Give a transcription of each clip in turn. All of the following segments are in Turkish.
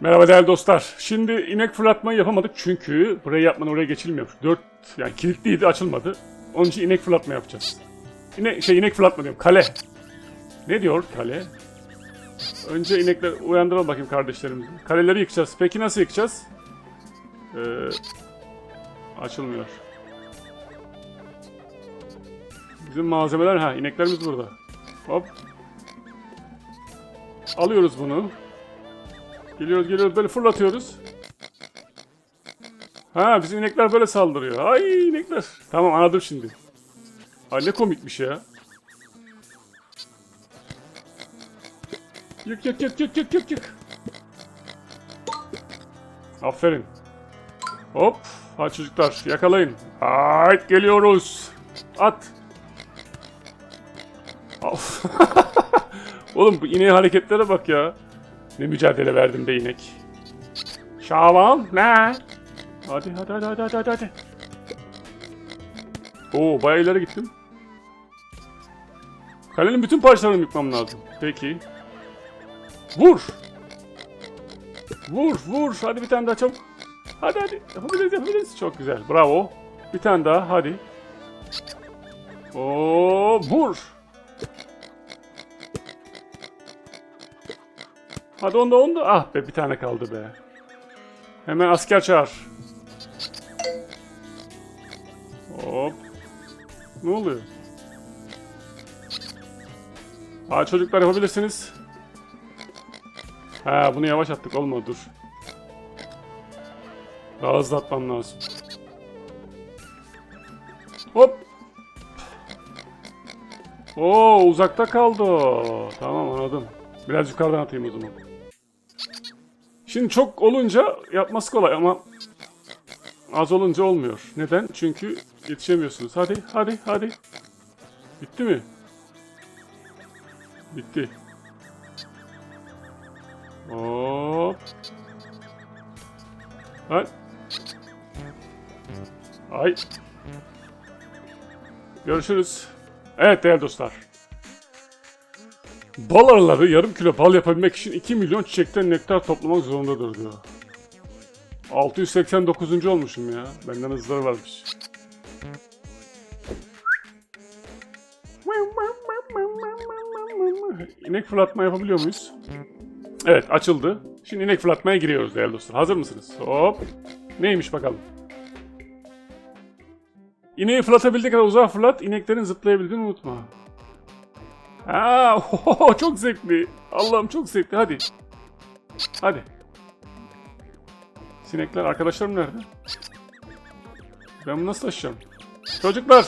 Merhaba değerli dostlar. Şimdi inek fırlatmayı yapamadık çünkü burayı yapmadan oraya geçilmiyor. Dört yani kilitliydi açılmadı. Onun için inek fırlatma yapacağız. İne, şey inek fırlatma diyorum kale. Ne diyor kale? Önce inekler uyandıralım bakayım kardeşlerimizi. Kaleleri yıkacağız. Peki nasıl yıkacağız? Ee, açılmıyor. Bizim malzemeler ha ineklerimiz burada. Hop. Alıyoruz bunu. Geliyoruz geliyoruz böyle fırlatıyoruz. Ha bizim inekler böyle saldırıyor. Ay inekler. Tamam anladım şimdi. Ay ne komikmiş ya. Yık yık yık yık yık yık yık. Aferin. Hop. Hadi çocuklar yakalayın. Hayt geliyoruz. At. Of. Oğlum bu ineğin hareketlere bak ya. Ne mücadele verdim be inek. Şaban ne? Hadi hadi hadi hadi hadi. hadi. Oo bayağı ileri gittim. Kalenin bütün parçalarını yıkmam lazım. Peki. Vur. Vur vur. Hadi bir tane daha çabuk. Hadi hadi. Yapabiliriz yapabiliriz. Çok güzel. Bravo. Bir tane daha hadi. Oo vur. Hadi onda onda. Ah be bir tane kaldı be. Hemen asker çağır. Hop. Ne oluyor? Ha çocuklar yapabilirsiniz. Ha bunu yavaş attık olmadı dur. Daha hızlı atmam lazım. Hop. Oo uzakta kaldı. Tamam anladım. Biraz yukarıdan atayım o zaman. Şimdi çok olunca yapması kolay ama az olunca olmuyor. Neden? Çünkü yetişemiyorsunuz. Hadi, hadi, hadi. Bitti mi? Bitti. Hop. Hay. Ay. Görüşürüz. Evet değerli dostlar. Bal arıları yarım kilo bal yapabilmek için 2 milyon çiçekten nektar toplamak zorundadır diyor. 689. olmuşum ya. Benden hızları varmış. İnek fırlatma yapabiliyor muyuz? Evet açıldı. Şimdi inek fırlatmaya giriyoruz değerli dostlar. Hazır mısınız? Hop. Neymiş bakalım. İneği fırlatabildiği kadar uzağa fırlat. İneklerin zıplayabildiğini unutma. Aa, oho, çok zevkli. Allah'ım çok zevkli. Hadi. Hadi. Sinekler arkadaşlarım nerede? Ben bunu nasıl taşıyacağım? Çocuklar.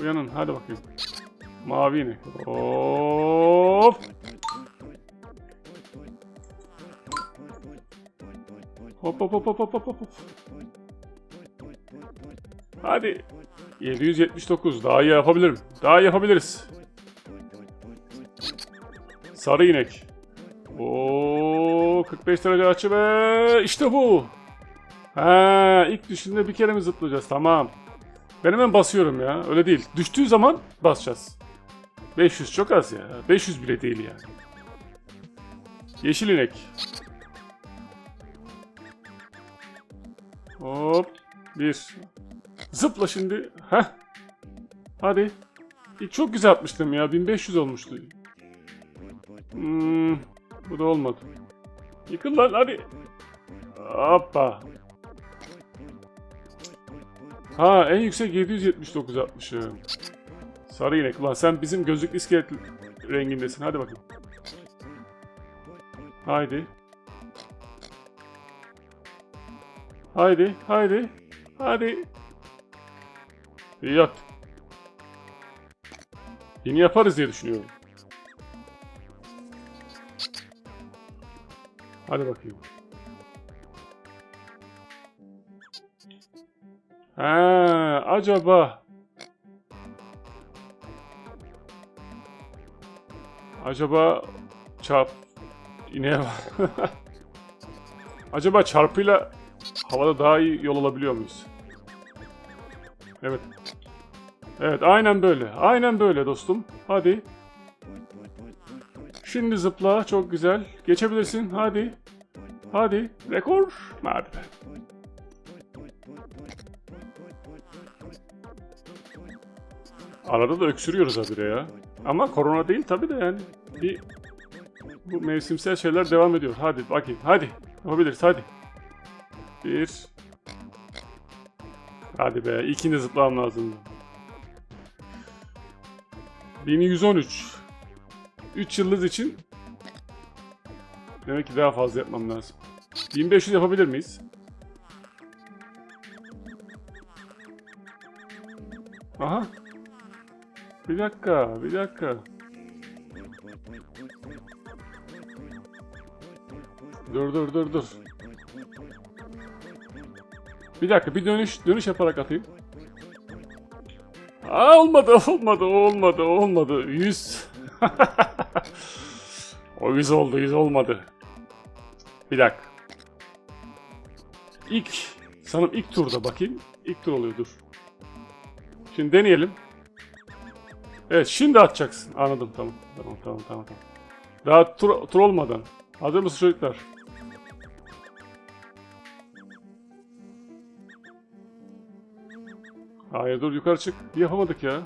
Uyanın hadi bakayım. Mavi inek. Hop. Hop hop hop hop hop hop hop. Hadi. 779. Daha iyi yapabilirim. Daha iyi yapabiliriz. Sarı inek. Oo 45 derece açı ve işte bu. Ha ilk düşünde bir kere mi zıplayacağız? Tamam. Ben hemen basıyorum ya. Öyle değil. Düştüğü zaman basacağız. 500 çok az ya. 500 bile değil yani. Yeşil inek. Hop. Bir. Zıpla şimdi. Heh. Hadi. İlk çok güzel atmıştım ya. 1500 olmuştu. Hmm, bu da olmadı. Yıkıl lan hadi. Hoppa. Ha en yüksek 779 atmışım. Sarı inek. Ulan sen bizim gözlük iskelet rengindesin. Hadi bakayım. Haydi. Haydi, haydi, hadi. Yok. Yeni yaparız diye düşünüyorum. Hadi bakayım. Ha, acaba Acaba çarp ineğe. Acaba çarpıyla havada daha iyi yol alabiliyor muyuz? Evet. Evet aynen böyle. Aynen böyle dostum. Hadi. Şimdi zıpla. Çok güzel. Geçebilirsin. Hadi. Hadi. Rekor. Be. Arada da öksürüyoruz habire ya. Ama korona değil tabi de yani. Bir bu mevsimsel şeyler devam ediyor. Hadi bakayım. Hadi. Yapabiliriz hadi. Bir. Hadi be. İkini zıplamam lazım. 1113. 3 yıldız için demek ki daha fazla yapmam lazım. 1500 yapabilir miyiz? Aha. Bir dakika, bir dakika. Dur dur dur dur. Bir dakika bir dönüş dönüş yaparak atayım. Aa, olmadı olmadı olmadı olmadı. 100. o 100 oldu 100 olmadı. Bir dakika. İlk sanırım ilk turda bakayım. İlk tur oluyor dur. Şimdi deneyelim. Evet şimdi atacaksın. Anladım tamam. Tamam tamam tamam. tamam. Daha tur, tur olmadan. Hazır mısın çocuklar? Hayır dur yukarı çık. Yapamadık ya.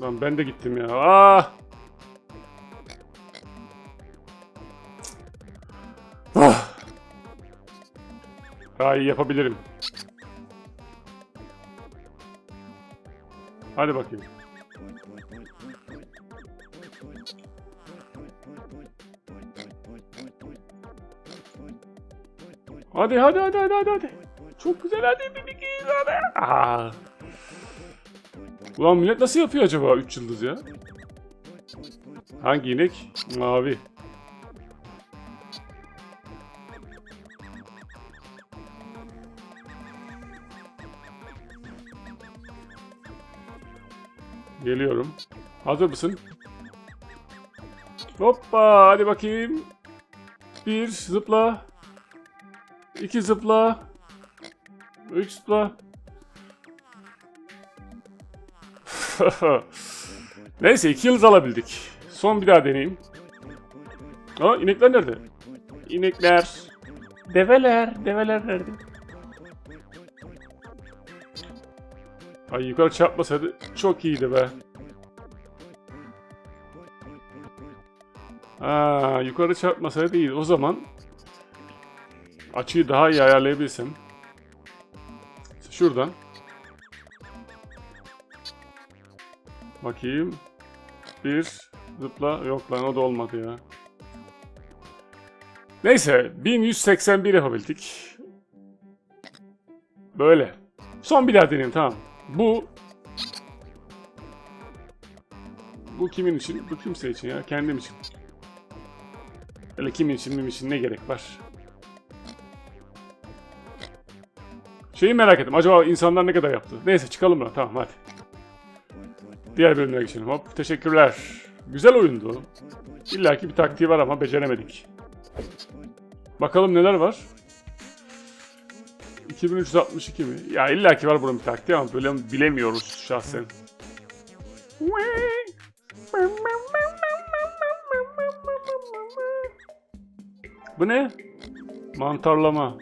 Lan ben de gittim ya. Ah! Daha iyi yapabilirim. Hadi bakayım. Hadi hadi hadi hadi hadi. Çok güzel hadi bir iki hadi. Aa. Ulan millet nasıl yapıyor acaba 3 yıldız ya? Hangi inek? Mavi. Geliyorum. Hazır mısın? Hoppa hadi bakayım. Bir zıpla. İki zıpla. Üç zıpla. Neyse iki yıldız alabildik. Son bir daha deneyeyim. Aa inekler nerede? İnekler. Develer. Develer nerede? Ay yukarı çarpmasaydı çok iyiydi be. Aa, yukarı çarpmasaydı iyiydi. O zaman açıyı daha iyi ayarlayabilsem. Şuradan. Bakayım. Bir zıpla. Yok lan o da olmadı ya. Neyse 1181 yapabildik. Böyle. Son bir daha deneyeyim tamam. Bu Bu kimin için? Bu kimse için ya. Kendim için. Öyle kimin için, benim için ne gerek var? Şeyi merak ettim. Acaba insanlar ne kadar yaptı? Neyse çıkalım lan. Tamam hadi. Diğer bölümlere geçelim. Hop teşekkürler. Güzel oyundu. İlla ki bir taktiği var ama beceremedik. Bakalım neler var. 2362 mi? Ya illa ki var bunun bir taktiği ama böyle bilemiyoruz şahsen. Bu ne? Mantarlama.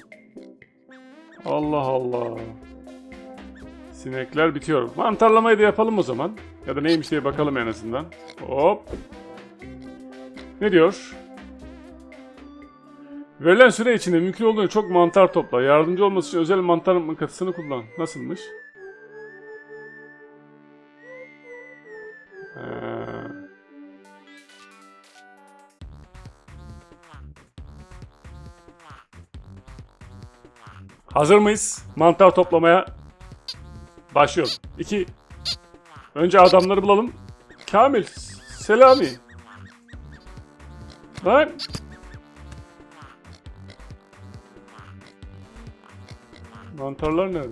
Allah Allah. Sinekler bitiyor. Mantarlamayı da yapalım o zaman. Ya da neymiş diye bakalım en azından. Hop. Ne diyor? Verilen süre içinde mümkün olduğunca çok mantar topla. Yardımcı olması için özel mantar mıknatısını kullan. Nasılmış? Ee... Hazır mıyız? Mantar toplamaya başlıyoruz. İki. Önce adamları bulalım. Kamil. Selami. Lan. Mantarlar nerede?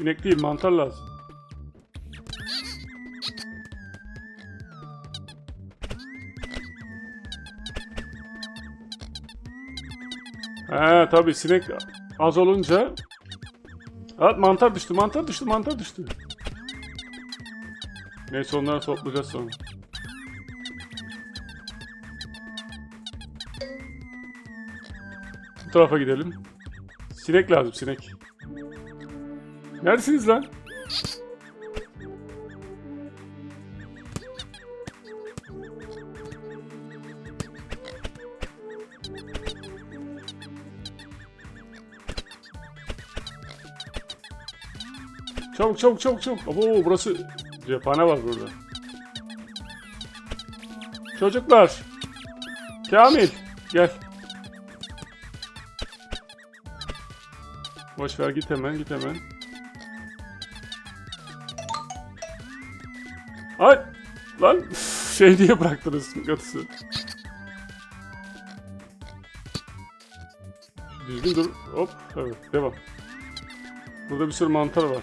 İnek değil mantar lazım. He tabi sinek az olunca Evet mantar düştü mantar düştü mantar düştü. Neyse onları toplayacağız sonra. Tarafa gidelim. Sinek lazım sinek. Neredesiniz lan? Çabuk çabuk çabuk çabuk. Oo burası cephane var burada. Çocuklar. Kamil gel. Boş ver git hemen git hemen. Ay lan şey diye bıraktınız mıknatısı. Düzgün dur. Hop evet devam. Burada bir sürü mantar var.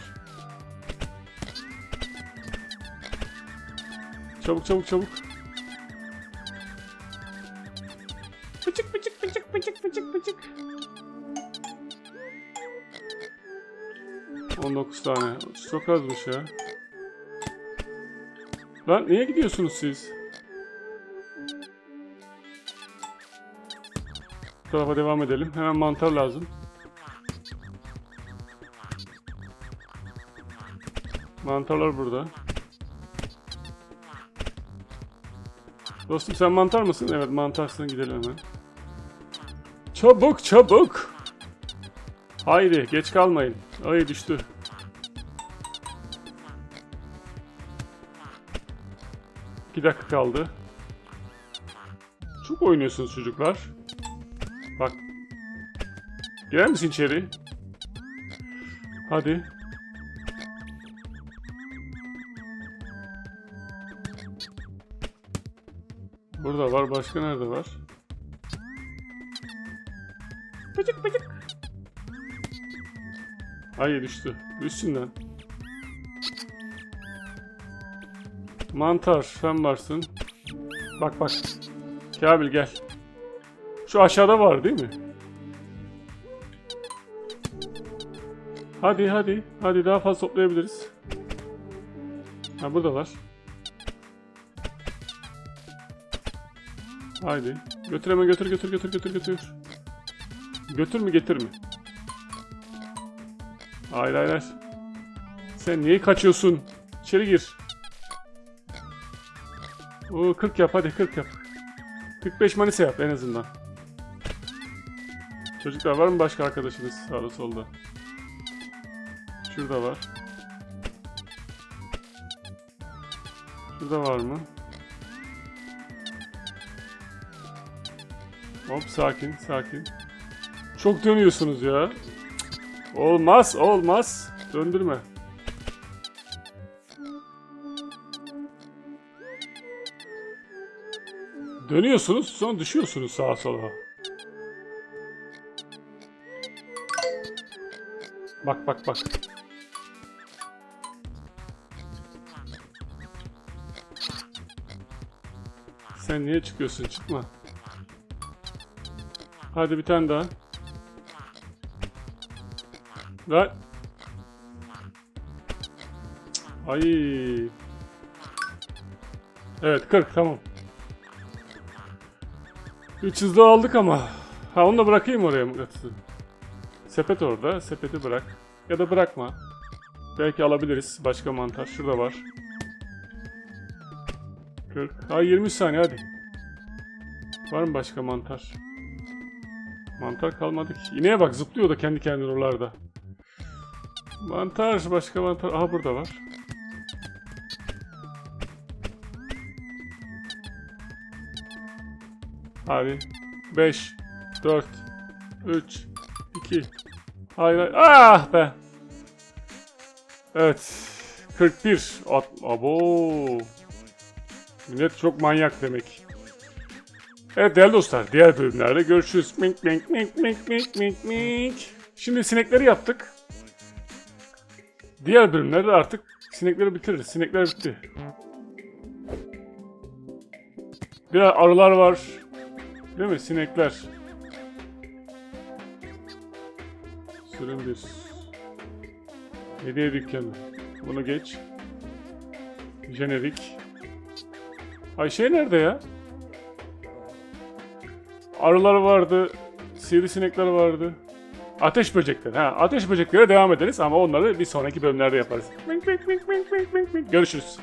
Çabuk çabuk çabuk. Pıçık pıçık pıçık pıçık pıçık pıçık. 19 tane. Çok azmış ya. Lan niye gidiyorsunuz siz? Bu tarafa devam edelim. Hemen mantar lazım. Mantarlar burada. Dostum sen mantar mısın? Evet mantarsın gidelim hemen. Çabuk çabuk. Haydi geç kalmayın. Ay düştü. İki dakika kaldı. Çok oynuyorsunuz çocuklar. Bak. Girer misin içeri? Hadi. Burada var. Başka nerede var? Bıcık bıcık. Ay düştü. Üstünden. Mantar sen varsın. Bak bak. Kabil gel. Şu aşağıda var değil mi? Hadi hadi. Hadi daha fazla toplayabiliriz. Ha burada var. Haydi. Götür hemen götür götür götür götür götür. Götür mü getir mi? Hayır hayır hayır. Sen niye kaçıyorsun? İçeri gir. Oo 40 yap hadi 40 yap. 45 manisa yap en azından. Çocuklar var mı başka arkadaşınız sağda solda? Şurada var. Şurada var mı? Hop sakin sakin. Çok dönüyorsunuz ya. Olmaz olmaz. Döndürme. Dönüyorsunuz sonra düşüyorsunuz sağa sola. Bak bak bak. Sen niye çıkıyorsun? Çıkma. Hadi bir tane daha. Lan. Ay. Evet 40 tamam. 3 hızlı aldık ama. Ha onu da bırakayım oraya mıknatısı. Sepet orada. Sepeti bırak. Ya da bırakma. Belki alabiliriz. Başka mantar. Şurada var. 40. Ha 20 saniye hadi. Var mı başka mantar? Mantar kalmadı ki. İneğe bak zıplıyor da kendi kendine oralarda. Mantar başka mantar. Aha burada var. Hadi. 5 4 3 2 Hayır. Ah be. Evet. 41. At Abo. Millet çok manyak demek. Evet değerli dostlar diğer bölümlerde görüşürüz. Mink mink mink mink mink mink. Şimdi sinekleri yaptık. Diğer bölümlerde artık sinekleri bitiririz. Sinekler bitti. Biraz arılar var. Değil mi? Sinekler. Sürüm bir. Hediye dükkanı. Bunu geç. Jenerik. Ayşe nerede ya? Arılar vardı. Sivrisinekler vardı. Ateş böcekleri. Ha, ateş böceklere devam ederiz ama onları bir sonraki bölümlerde yaparız. Görüşürüz.